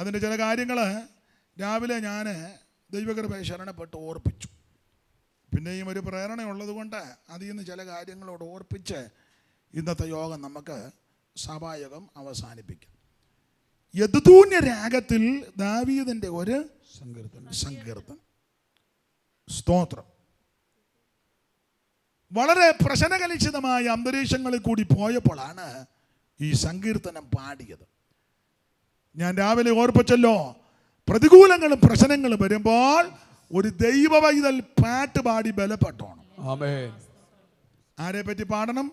അതിന്റെ ചില കാര്യങ്ങൾ രാവിലെ ഞാൻ ദൈവകൃപയെ ശരണപ്പെട്ട് ഓർപ്പിച്ചു. പിന്നെയും ഒരു പ്രേരണയുള്ളത് കൊണ്ട് അതിൽ നിന്ന് ചില കാര്യങ്ങളോട് ഓർപ്പിച്ച് ഇന്നത്തെ യോഗം നമുക്ക് സഭായോഗം അവസാനിപ്പിക്കാം. യദുതൂന്യ രാഗത്തിൽ ദാവീദിന്റെ ഒരു സങ്കീർത്തനം സങ്കീർത്തനം. സ്തോത്രം. വളരെ പ്രശ്നകലിച്ചതമായ അന്തരീക്ഷങ്ങളിൽ കൂടി പോയപ്പോഴാണ് ഈ സങ്കീർത്തനം പാടിയത്. ഞാൻ രാവിലെ ഓർപ്പിച്ചല്ലോ പ്രതികൂലങ്ങളും പ്രശ്നങ്ങളും വരുമ്പോൾ ഒരു ദൈവവൈതൽ പാട്ട് പാടി ബലപ്പെട്ടോണം. ആരെ പറ്റി പാടണം?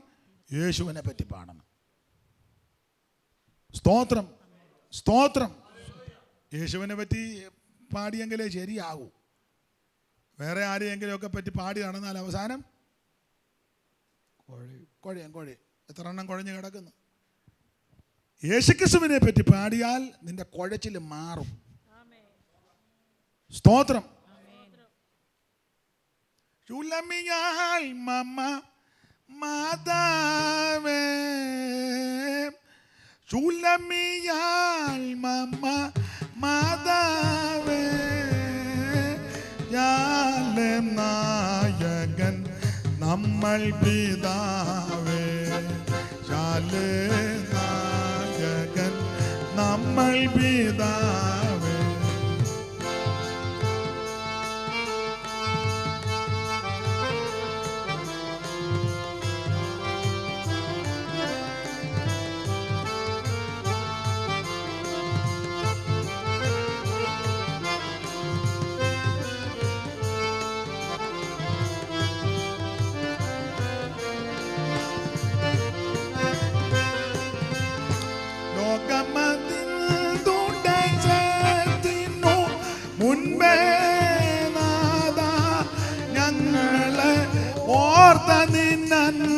യേശുവിനെ പറ്റി പാടണം. സ്തോത്രം സ്തോത്രം. യേശുവിനെ പറ്റി പാടിയെങ്കിലേ ശരിയാകൂ. വേറെ ആരെയെങ്കിലുമൊക്കെ പറ്റി പാടി നടന്നാൽ അവസാനം കോഴി കുഴയും കുഴ. എത്ര എണ്ണം കുഴഞ്ഞ് കിടക്കുന്നു? യേശുക്രിസ്തുവിനെ പറ്റി പാടിയാൽ നിന്റെ കുഴച്ചിൽ മാറും. സ്തോത്രം. ചുലമിയാൽ മമ്മ മാതാവേ ചുലമിയാൽ മമ മാതാവേ നായകൻ നമ്മൾ പിതാവേ. നമ്മൾ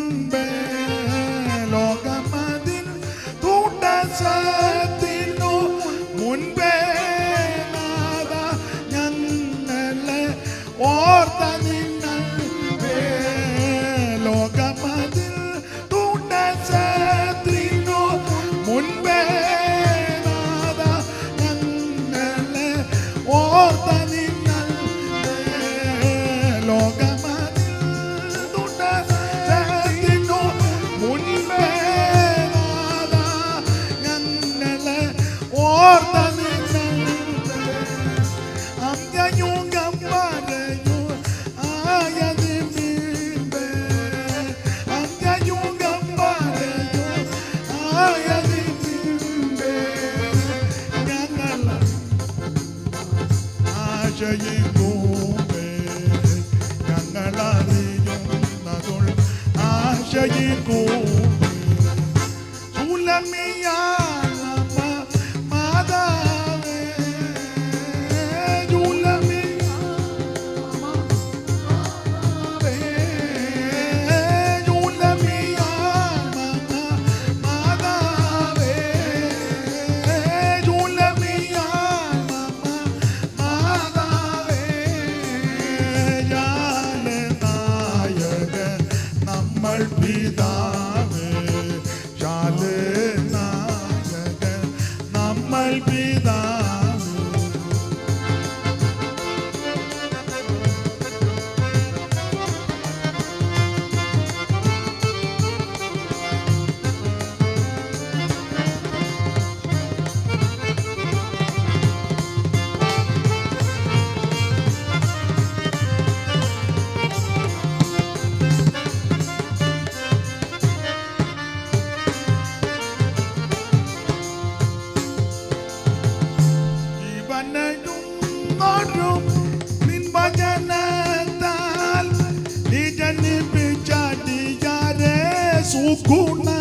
remember மனதும் மாறும் நின் பஜனத்தால் இதன் பிச்சாடியாரே சுகுணா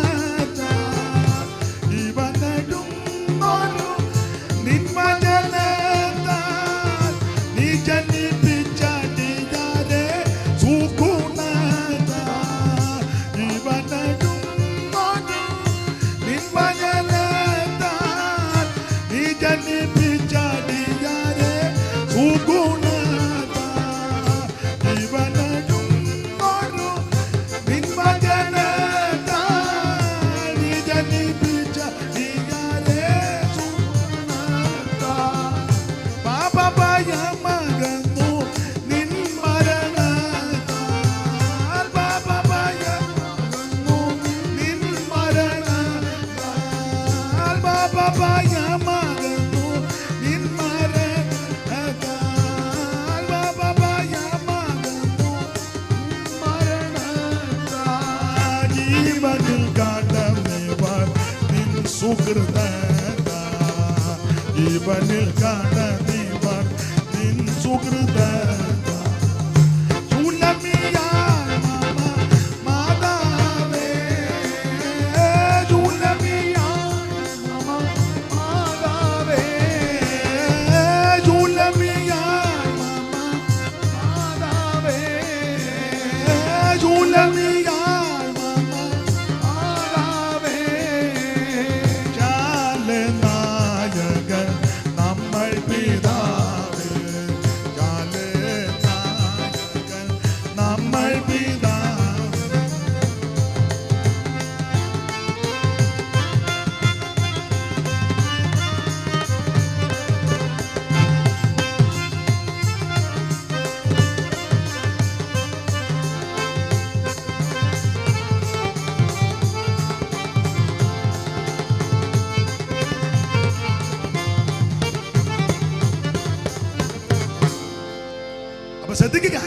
ശ്രദ്ധിക്കുക.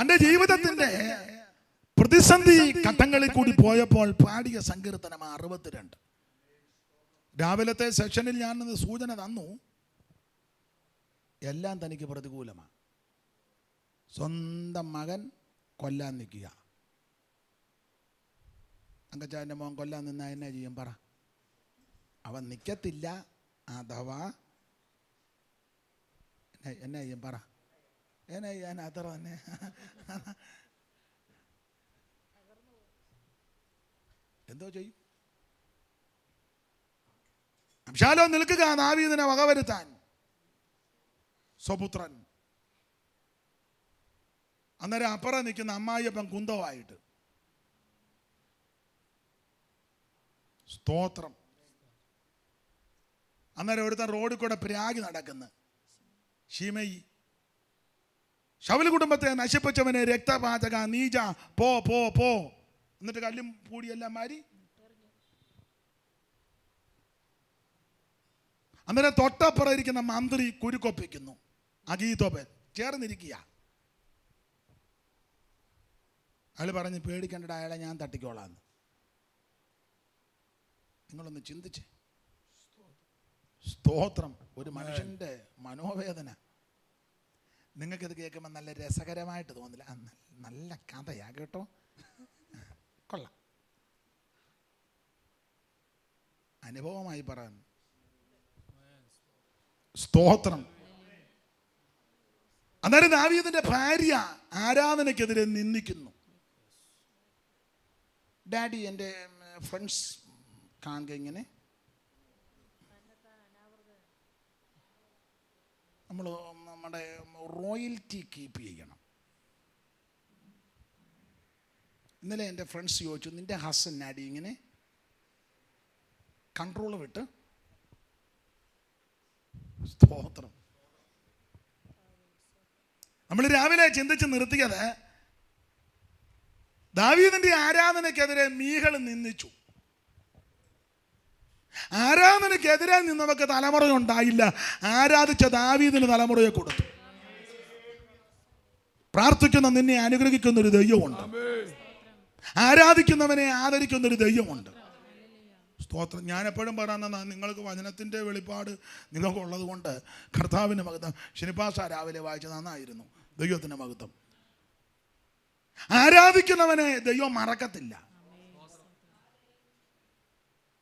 തന്റെ ജീവിതത്തിന്റെ പ്രതിസന്ധി ഘട്ടങ്ങളിൽ കൂടി പോയപ്പോൾ പാടിയ സങ്കീർത്തനം അറുപത്തിരണ്ട്. രാവിലത്തെ സെഷനിൽ ഞാൻ സൂചന തന്നു. എല്ലാം തനിക്ക് പ്രതികൂലമാണ്. സ്വന്തം മകൻ കൊല്ലാൻ നിൽക്കുക. അങ്കച്ചാന്റെ മോൻ കൊല്ലാൻ നിന്നാൽ എന്നാ ചെയ്യും? പറ. അവൻ നിൽക്കത്തില്ല അഥവാ എന്നാ ചെയ്യും? പറ. എന്നാ ഞാൻ അതറ തന്നെ എന്തോ ചെയ്യും? അംശാലോ നിൽക്കുക. നാവീതിനെ വകവരുത്താൻ. സ്വപുത്രൻ. അന്നേരം അപ്പുറം നിൽക്കുന്ന അമ്മായിയപ്പൻ കുന്തവായിട്ട് സ്തോത്രം. അന്നേരം ഒരുത്തൻ റോഡിൽ കൂടെ പ്രാഗി നടക്കുന്നു. ഷീമയി ശവൽ കുടുംബത്തെ നശിപ്പിച്ചവനെ രക്തപാചക നീജ പോ പോ പോ. എന്നിട്ട് കല്ലും പൂടിയെല്ലാം മാരി. അന്നേരം തൊട്ടപ്പുറം ഇരിക്കുന്ന മന്ത്രി കുരുക്കൊപ്പിക്കുന്നു. അഗീതോപൻ ചേർന്നിരിക്കുക. അയാൾ പറഞ്ഞ് പേടിക്കേണ്ട അയാളെ ഞാൻ തട്ടിക്കോളാന്ന്. നിങ്ങളൊന്ന് ചിന്തിച്ചേ. സ്തോത്രം. ഒരു മനുഷ്യന്റെ മനോവേദന. നിങ്ങൾക്കിത് കേൾക്കുമ്പോൾ നല്ല രസകരമായിട്ട് തോന്നില്ല നല്ല കഥയാ കേട്ടോ. കൊള്ളാം. അനുഭവമായി പറയാൻ. സ്തോത്രം. അന്നേരം ദാവീദിന്റെ ഭാര്യ ആരാധനയ്ക്കെതിരെ നിന്ദിക്കുന്നു. ഡാഡി എന്റെ ഫ്രണ്ട്സ് കാണുക ഇങ്ങനെ. നമ്മൾ റോയൽറ്റി കീപ്പ് ചെയ്യണം. ഇന്നലെ എന്റെ ഫ്രണ്ട്സ് ചോദിച്ചു നിന്റെ ഹസൻ ഡാഡി ഇങ്ങനെ കൺട്രോൾ വിട്ട്? സ്തോത്രം. നമ്മൾ രാവിലെ ചിന്തിച്ച് നിർത്തിയത് ദാവീദിന്റെ ആരാധനയ്ക്കെതിരെ മീകൾ നിന്ദിച്ചു. ആരാധനയ്ക്കെതിരെ നിന്നവർക്ക് തലമുറ ഉണ്ടായില്ല ആരാധിച്ച ദാവീദിന് തലമുറയെ കൊടുത്തു. പ്രാർത്ഥിക്കുന്ന നിന്നെ അനുഗ്രഹിക്കുന്ന ഒരു ദൈവമുണ്ട്. ആരാധിക്കുന്നവനെ ആദരിക്കുന്ന ഒരു ദൈവമുണ്ട്. സ്തോത്രം. ഞാൻ എപ്പോഴും പറയുന്ന നിങ്ങൾക്ക് വചനത്തിന്റെ വെളിപ്പാട് നിങ്ങൾക്കുള്ളത് കൊണ്ട് കർത്താവിന്റെ മഹത്വം. ശനിപ്പാസ രാവിലെ വായിച്ച നന്നായിരുന്നു. ദൈവത്തിന്റെ മഹത്വം. ആരാധിക്കുന്നവനെ ദൈവം മറക്കത്തില്ല.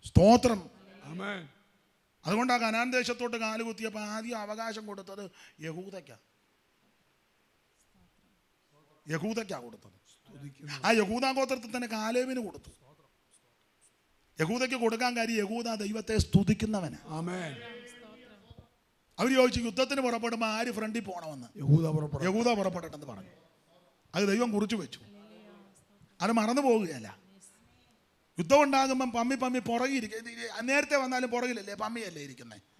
സ്തോത്രം. അതുകൊണ്ടാണ് കനാൻ ദേശത്തോട്ട് കാലുകുത്തിയപ്പോൾ ആദ്യം അവകാശം കൊടുത്തത് യഹൂദയ്ക്കാ. യഹൂദയ്ക്കാ കൊടുത്തത്. ആ യഹൂദ ഗോത്രത്തിൽ തന്നെ കാലേവിന് കൊടുത്തു. യഹൂദയ്ക്ക് കൊടുക്കാൻ കാര്യം യഹൂദ ദൈവത്തെ സ്തുതിക്കുന്നവന്. അവർ ചോദിച്ചു യുദ്ധത്തിന് പുറപ്പെടുമ്പോൾ ആര് ഫ്രണ്ടിൽ പോകണമെന്ന് യഹൂദ പുറപ്പെടും. യഹൂദ പുറപ്പെടട്ടെന്ന് പറഞ്ഞു. അത് ദൈവം കുറിച്ചു വെച്ചു. അത് മറന്നു പോകുകയല്ല യുദ്ധം ഉണ്ടാകുമ്പം പമ്മി പമ്മി പുറകിരിക്കും നേരത്തെ വന്നാലും പുറകിലല്ലേ പമ്മിയല്ലേ ഇരിക്കുന്നത്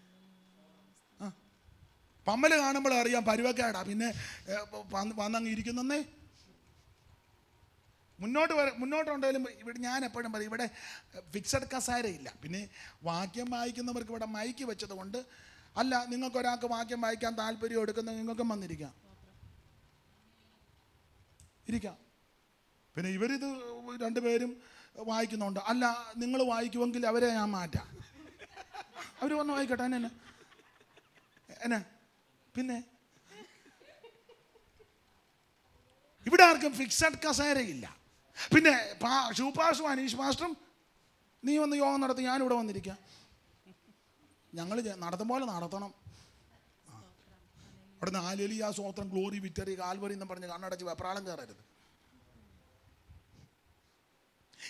പമ്മൽ കാണുമ്പോൾ അറിയാം പരുവക്കാടാ. പിന്നെ വന്നങ്ങ് ഇരിക്കുന്നേ മുന്നോട്ട് വര മുന്നോട്ടുണ്ടെങ്കിലും ഇവിടെ ഞാൻ എപ്പോഴും പറയും ഇവിടെ ഫിക്സഡ് കസാര ഇല്ല. പിന്നെ വാക്യം വായിക്കുന്നവർക്ക് ഇവിടെ മൈക്ക് വെച്ചത് കൊണ്ട് അല്ല നിങ്ങൾക്ക് ഒരാൾക്ക് വാക്യം വായിക്കാൻ താല്പര്യം എടുക്കുന്ന നിങ്ങൾക്കും വന്നിരിക്കാം. ഇരിക്കാം. പിന്നെ ഇവരിത് രണ്ടുപേരും വായിക്കുന്നുണ്ട്. അല്ല നിങ്ങൾ വായിക്കുമെങ്കിൽ അവരെ ഞാൻ മാറ്റാം. അവർ വന്ന് വായിക്കട്ടെ എന്നെ എന്നാ. പിന്നെ? ഇവിടെ ആർക്കും ഫിക്സഡ് കസേരയില്ല. പിന്നെ ഷൂപാഷും അനീഷ് മാസ്റ്ററും നീ വന്ന് യോഗം നടത്തി ഞാനിവിടെ വന്നിരിക്കാം. ഞങ്ങൾ നടത്തും പോലെ നടത്തണം. അവിടെ നിന്ന് ആ സ്വോത്രം ഗ്ലോറി വിറ്ററി കാൽവറി എന്നും പറഞ്ഞ് കണ്ണടച്ച് വെപ്രാളം കയറരുത്.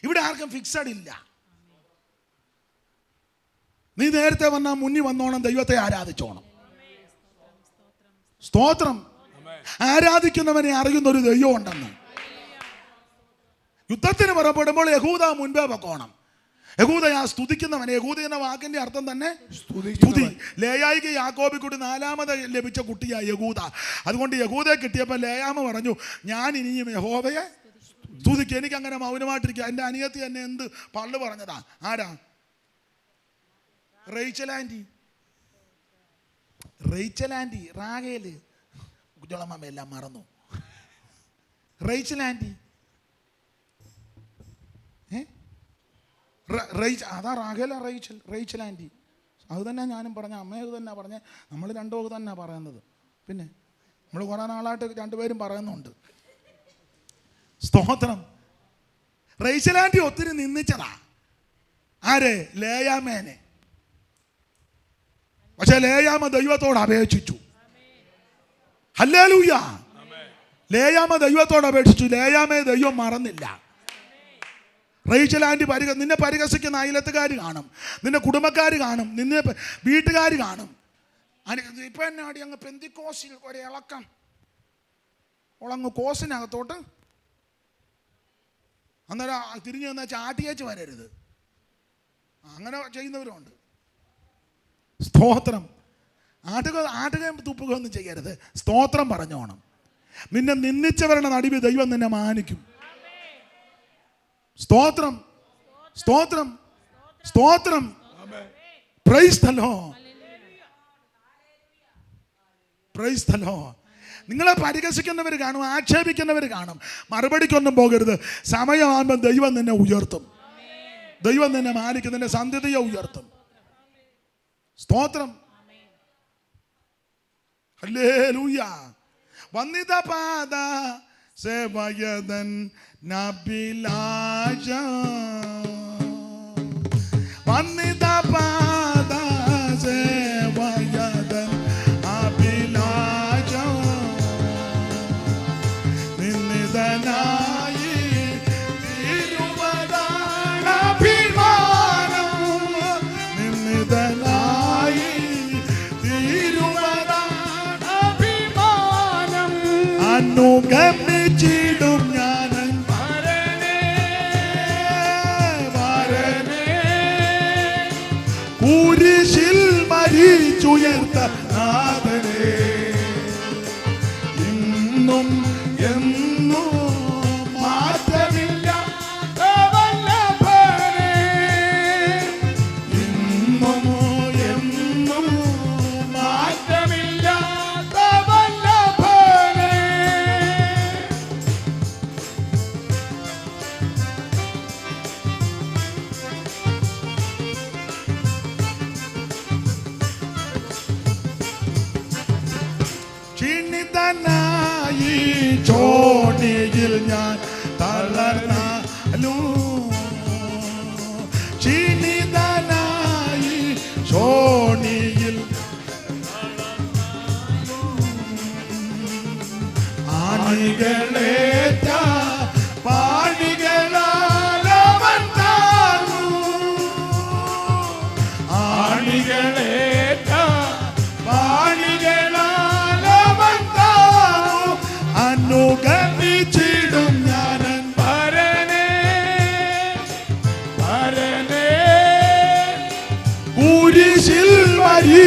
ഇവിടെ ആർക്കും ഫിക്സഡ് ഇല്ല. നീ നേരത്തെ വന്നാ മുന്നിൽ വന്നോണം ദൈവത്തെ ആരാധിച്ചോണം. സ്തോത്രം. ആരാധിക്കുന്നവനെ അറിയുന്ന ഒരു ദൈവം ഉണ്ടെന്ന് യുദ്ധത്തിന് പുറപ്പെടുമ്പോൾ യഹൂദ മുൻപേ പൊക്കോണം. യഹൂദ ആ സ്തുതിക്കുന്നവനെ യഹൂദ എന്ന വാക്കിന്റെ അർത്ഥം തന്നെ സ്തുതി. ലേയായിക്ക് യാക്കോബി കൂടി നാലാമത് ലഭിച്ച കുട്ടിയാ യഹൂദ. അതുകൊണ്ട് യഹൂദയെ കിട്ടിയപ്പോൾ ലേയാമ പറഞ്ഞു ഞാൻ ഇനിയും യഹോവയെ സ്തുതിക്ക്. എനിക്ക് അങ്ങനെ മൗനമായിട്ടിരിക്കുക. എന്റെ അനിയത്തി എന്നെ എന്ത് പള്ളു പറഞ്ഞതാ? ആരാ? Rachel aunty. റേച്ചൽ ആന്റി റാഗേൽ കുഞ്ഞോളമ്മ എല്ലാം മറന്നു. Rachel anti. റേച്ച അതാ റാഗേല റേച്ചൽ റേച്ചൽ ആന്റി. അത് തന്നെ ഞാനും പറഞ്ഞ അമ്മയത് തന്നെ പറഞ്ഞ നമ്മൾ രണ്ടോ തന്നെ പറയുന്നത്. പിന്നെ നമ്മൾ കുറേ നാളായിട്ട് രണ്ടുപേരും പറയുന്നുണ്ട്. സ്തോത്രം. റേച്ചൽ ആന്റി ഒത്തിരി നിന്ദിച്ചതാ. ആരെ? ലേയാമേനെ. പക്ഷെ ലേയാമ ദൈവത്തോട് അപേക്ഷിച്ചു. ഹല്ലേലൂയ. ലേയാമ ദൈവത്തോട് അപേക്ഷിച്ചു. ലേയാമയെ ദൈവം മറന്നില്ല. റേച്ചൽ ആന്റി പരിക നിന്നെ പരിഹസിക്കുന്ന അയലത്തുകാർ കാണും. നിന്റെ കുടുംബക്കാർ കാണും. നിന്നെ വീട്ടുകാർ കാണും. ഇപ്പം ഇപ്പൊ എന്നെ അടി അങ്ങ് പെന്തിക്കോസിൽ ഒരു ഇളക്കം. ഓളങ്ങ് കോസിനകത്തോട്ട്. അന്നേരം തിരിഞ്ഞു വന്നാൽ ചാട്ടിയേച്ച് വരരുത്. അങ്ങനെ ചെയ്യുന്നവരുണ്ട്. സ്തോത്രം. ആട്ടുക ആട്ടുകയും തുപ്പുകയും ഒന്നും ചെയ്യരുത്. സ്തോത്രം പറഞ്ഞോണം. നിന്നെ നിന്ദിച്ചവരുടെ നടുവിൽ ദൈവം നിന്നെ മാനിക്കും. സ്തോത്രം. സ്തോത്രം. സ്തോത്രം. പ്രൈസ് തലോ പ്രൈസ് നിങ്ങളെ പരിഹസിക്കുന്നവർ കാണും ആക്ഷേപിക്കുന്നവർ കാണും. മറുപടിക്കൊന്നും പോകരുത്. സമയമാകുമ്പോൾ ദൈവം നിന്നെ ഉയർത്തും. ദൈവം നിന്നെ മാനിക്കും. നിന്റെ സന്ധ്യതയെ ഉയർത്തും. സ്തോത്രം. ഹല്ലേലൂയ വന്നിത പാദ സേവയതൻ നബിലാജ. വന്നിത അനുഗമിച്ചിടും വരനേ കുരിശിൽ മരിച്ചുയർത്ത ക്ഷീണിതനായി ചോടിയിൽ ഞാൻ തളർന്നാലും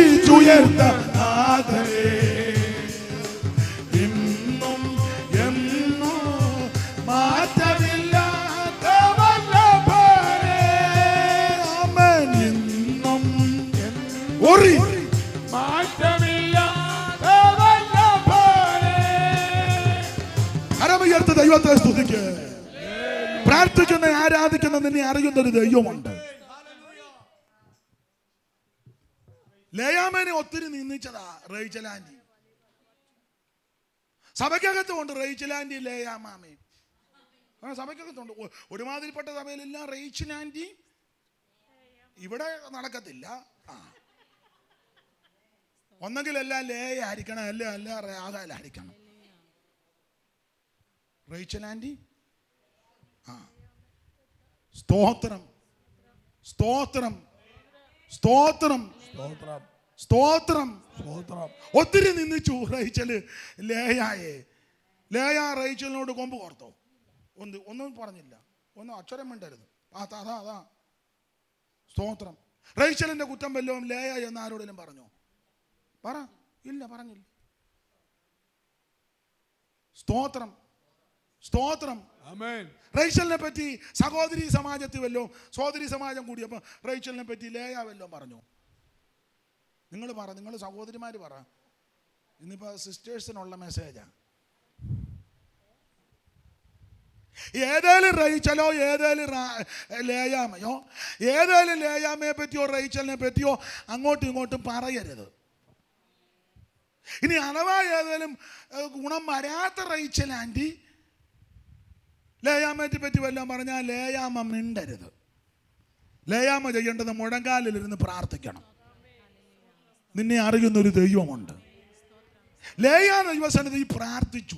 വിളിച്ചുയർത്ത എന്നും ദൈവത്തെ സ്തുതിക്ക്. പ്രാർത്ഥിക്കുന്ന ആരാധിക്കുന്ന നിന്നെ അറിയുന്നൊരു ദൈവമുണ്ട്. ലേയാമേനെ ഒത്തിരി നിന്ദിച്ചതാ റേച്ചലാൻഡി സഭയ്ക്കകത്ത് കൊണ്ട് റേച്ചലാൻഡി ലേയാമാമേ ആ സഭയ്ക്കകത്തുണ്ട്. ഒരുമാതിരിപ്പെട്ട സഭയിലെല്ലാം റേച്ചിലാൻഡി ഇവിടെ നടക്കത്തില്ല. ആ. ഒന്നെങ്കിൽ എല്ലാം ലേയ ആയിരിക്കണം അല്ല അല്ല രാഗാലായിരിക്കണം റേച്ചലാൻഡി ആ. സ്തോത്രം. സ്തോത്രം. സ്തോത്രം. സ്തോത്രം. സ്തോത്രം. സ്തോത്രം. ഒത്തിരി നിന്ന് ചൂറയിച്ചൽ ലേയായെ. ലേയ റയിച്ചലിനോട് കൊമ്പ് കോർത്തോ. ഒന്ന് ഒന്നും പറഞ്ഞില്ല. ഒന്നും അക്ഷരം മിണ്ടരുത്. അതാ അതാ അതാ. സ്തോത്രം. റയിച്ചലിന്റെ കുറ്റം വല്ലതും ലേയ എന്ന് ആരോടെങ്കിലും പറഞ്ഞോ? പറ. ഇല്ല പറഞ്ഞില്ല. സ്തോത്രം. സ്തോത്രം. റൈച്ചലിനെ പറ്റി സഹോദരി സമാജത്തിൽ വല്ലോ സഹോദരി സമാജം കൂടിയപ്പോൾ റൈച്ചലിനെ പറ്റി ലേയ വല്ലോ പറഞ്ഞു. നിങ്ങൾ പറ നിങ്ങൾ സഹോദരിമാർ പറ. ഇന്നിപ്പോൾ സിസ്റ്റേഴ്സിനുള്ള മെസ്സേജാണ് ഏതേലും റൈച്ചലോ ഏതേലും ലേയാമയോ ഏതേലും ലേയാമയെ പറ്റിയോ റൈച്ചലിനെ പറ്റിയോ അങ്ങോട്ടും ഇങ്ങോട്ടും പറയരുത്. ഇനി അഥവാ ഏതേലും ഗുണം വരാത്ത റൈച്ചൽ ആന്റി ലേയാമ്മയെ പറ്റി വല്ലതും പറഞ്ഞാൽ ലേയാമ്മ മിണ്ടരുത്. ലേയാമ്മ ചെയ്യേണ്ടത് മുഴങ്കാലിലിരുന്ന് പ്രാർത്ഥിക്കണം. നിന്നെ അറിയുന്നൊരു ദൈവമുണ്ട്. ലേയാ ദൈവസന്നിധി പ്രാർത്ഥിച്ചു.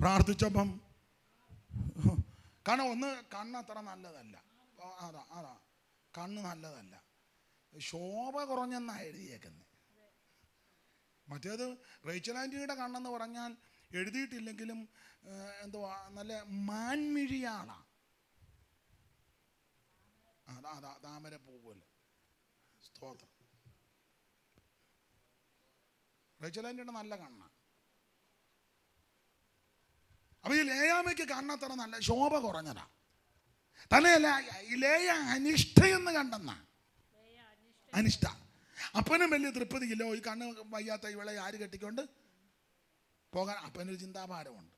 പ്രാർത്ഥിച്ചപ്പം കാരണം ഒന്ന് കണ്ണ് അത്ര നല്ലതല്ല. അതാ അതാ. കണ്ണ് നല്ലതല്ല. ശോഭ കുറഞ്ഞെന്നാണ് എഴുതിയേക്കുന്നത് മറ്റേത് റേച്ചൽ ആന്റിയുടെ കണ്ണെന്ന് പറഞ്ഞാൽ എഴുതിയിട്ടില്ലെങ്കിലും എന്തോ എന്തുവാ നല്ല മാൻമിഴിയാണ് അതാ അതാ താമര പോലെ. സ്തോത്രം. റേച്ചൽ നല്ല കണ്ണ. അപ്പൊ ഈ ലേയാമയ്ക്ക് കണ്ണത്ര നല്ല ശോഭ കുറഞ്ഞതാ. തന്നെയല്ല ഈ ലേയ അനിഷ്ഠയെന്ന് കണ്ടെന്ന. അനിഷ്ഠ. അപ്പനും വലിയ തൃപ്തിയില്ലോ. ഈ കണ്ണ് വയ്യാത്ത ഇവളെ ആര് കെട്ടിക്കൊണ്ട്? പോകാൻ അപ്പനൊരു ചിന്താഭാരമുണ്ട്.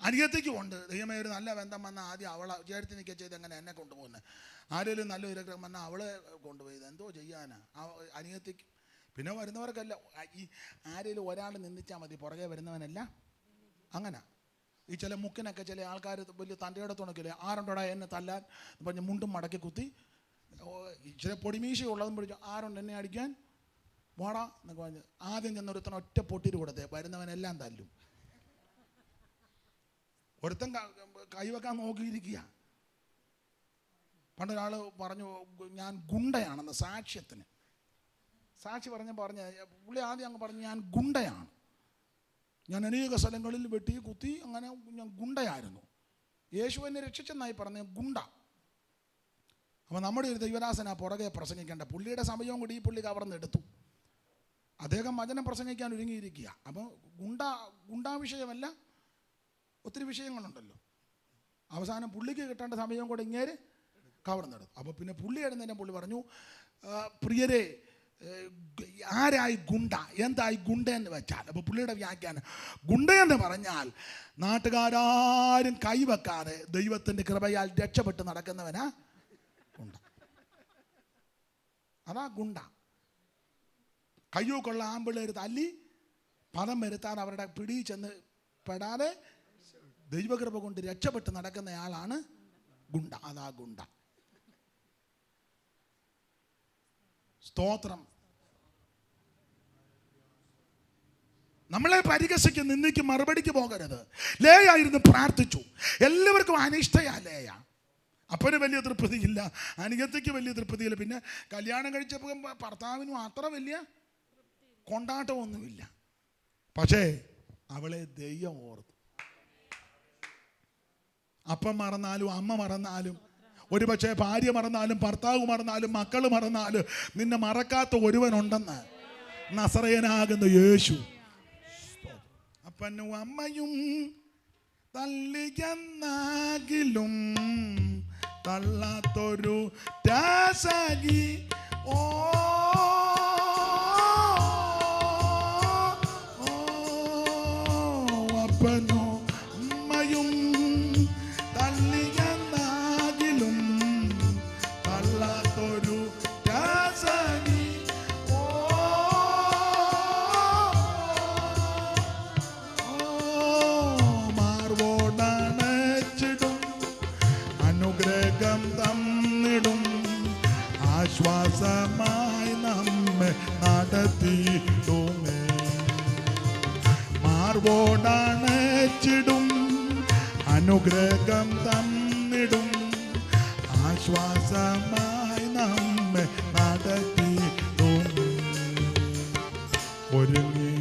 അനിയത്തിക്കും ഉണ്ട്. ദൈവമേ ഒരു നല്ല ബന്ധം വന്നാൽ ആദ്യം അവളെ വിചാരിച്ച് നിൽക്കുക ചെയ്ത് എങ്ങനെ എന്നെ കൊണ്ടുപോകുന്നത് ആരെങ്കിലും നല്ല വിരക്രം വന്നാൽ അവളെ കൊണ്ടുപോയത് എന്തോ ചെയ്യാനാ? അനിയത്തിക്ക് പിന്നെ വരുന്നവർക്കല്ല. ഈ ആരെങ്കിലും ഒരാൾ നിന്ദിച്ചാൽ മതി. പുറകെ വരുന്നവനല്ല. അങ്ങനെ. ഈ ചില മുക്കിനൊക്കെ ചില ആൾക്കാർ വലിയ തന്റെ തുണക്കില്ലേ ആരുണ്ടോടാ എന്നെ തല്ലാൻ? പറഞ്ഞ് മുണ്ടും മടക്കി കുത്തി. ചില ഇച്ചിരി പൊടിമീശ ഉള്ളതും പിടിച്ചു ആരുണ്ട് എന്നെ അടിക്കാൻ? വാടാ എന്നൊക്കെ പറഞ്ഞ് ആദ്യം ചെന്നൊരുത്തൻ ഒറ്റ പൊട്ടിട്ട് കൊടുത്തേ വരുന്നവനെല്ലാം തല്ലും. ഒരുത്തൻ കൈവെക്കാൻ നോക്കിയിരിക്കുക. പണ്ടൊരാൾ പറഞ്ഞു ഞാൻ ഗുണ്ടയാണെന്ന് സാക്ഷ്യത്തിന്. സാക്ഷി പറഞ്ഞ പറഞ്ഞ പുള്ളി ആദ്യം അങ്ങ് പറഞ്ഞു ഞാൻ ഗുണ്ടയാണ്. ഞാൻ അനേക സ്ഥലങ്ങളിൽ വെട്ടി കുത്തി അങ്ങനെ ഞാൻ ഗുണ്ടയായിരുന്നു. യേശു എന്നെ രക്ഷിച്ചെന്നായി പറഞ്ഞ ഗുണ്ട. അപ്പോൾ നമ്മുടെ ഒരു ദൈവദാസന പുറകെ പ്രസംഗിക്കേണ്ട പുള്ളിയുടെ സമയവും കൂടി ഈ പുള്ളി കവർന്നെടുത്തു. അദ്ദേഹം വചനം പ്രസംഗിക്കാൻ ഒരുങ്ങിയിരിക്കുക. അപ്പോൾ ഗുണ്ട ഗുണ്ടാ വിഷയമല്ല ഒത്തിരി വിഷയങ്ങളുണ്ടല്ലോ. അവസാനം പുള്ളിക്ക് കിട്ടേണ്ട സമയം കൂടെ ഇങ്ങേര് കവർന്നെടുത്തു അപ്പോൾ പിന്നെ പുള്ളി എഴുന്നേരം പുള്ളി പറഞ്ഞു "ആ, പ്രിയരെ ആരായി ഗുണ്ട? എന്തായി ഗുണ്ട എന്ന് വെച്ചാൽ അപ്പോൾ പുള്ളിയുടെ വ്യാഖ്യാനം ഗുണ്ട എന്ന് പറഞ്ഞാൽ നാട്ടുകാരും കൈവെക്കാതെ ദൈവത്തിന്റെ കൃപയാൽ രക്ഷപ്പെട്ട് നടക്കുന്നവനാ ഗുണ്ട. അതാ ഗുണ്ട. കയ്യൂക്കുള്ള ആമ്പിള്ളേർ തല്ലി പദം വരുത്താൻ അവരുടെ പിടി ചെന്ന് പെടാതെ ദൈവകൃപ കൊണ്ട് രക്ഷപ്പെട്ട് നടക്കുന്നയാളാണ് ഗുണ്ട അതാ ഗുണ്ട. സ്തോത്രം. നമ്മളെ പരിഹസിക്ക് നിന്ദിക്കും മറുപടിക്ക് പോകരുത്. ലേയായിരുന്നു പ്രാർത്ഥിച്ചു. എല്ലാവർക്കും അനിഷ്ടയാ ലേയ. അപ്പന് വലിയ തൃപ്തിയില്ല അനിയത്തിക്ക് വലിയ തൃപ്തിയില്ല. പിന്നെ കല്യാണം കഴിച്ചപ്പോൾ ഭർത്താവിനും അത്ര വലിയ കൊണ്ടാട്ടമൊന്നുമില്ല. പക്ഷേ അവളെ ദൈവം ഓർത്തു. അപ്പം മറന്നാലും അമ്മ മറന്നാലും ഒരു പക്ഷേ ഭാര്യ മറന്നാലും ഭർത്താവ് മറന്നാലും മക്കൾ മറന്നാലും നിന്നെ മറക്കാത്ത ഒരുവനുണ്ടെന്ന് നസറയനാകുന്ന യേശു. അപ്പനും അമ്മയും തല്ലിയെന്നാകിലും തള്ളാത്തൊരു രാസകി. ഓ വിശ്വാസമായി നമ്മെ നടത്തിയിടുമേ മാർവോടണച്ചിടും അനുഗ്രഹം തന്നിടും ആശ്വാസമായി നമ്മെ നടത്തിയിടും ഒരുങ്ങി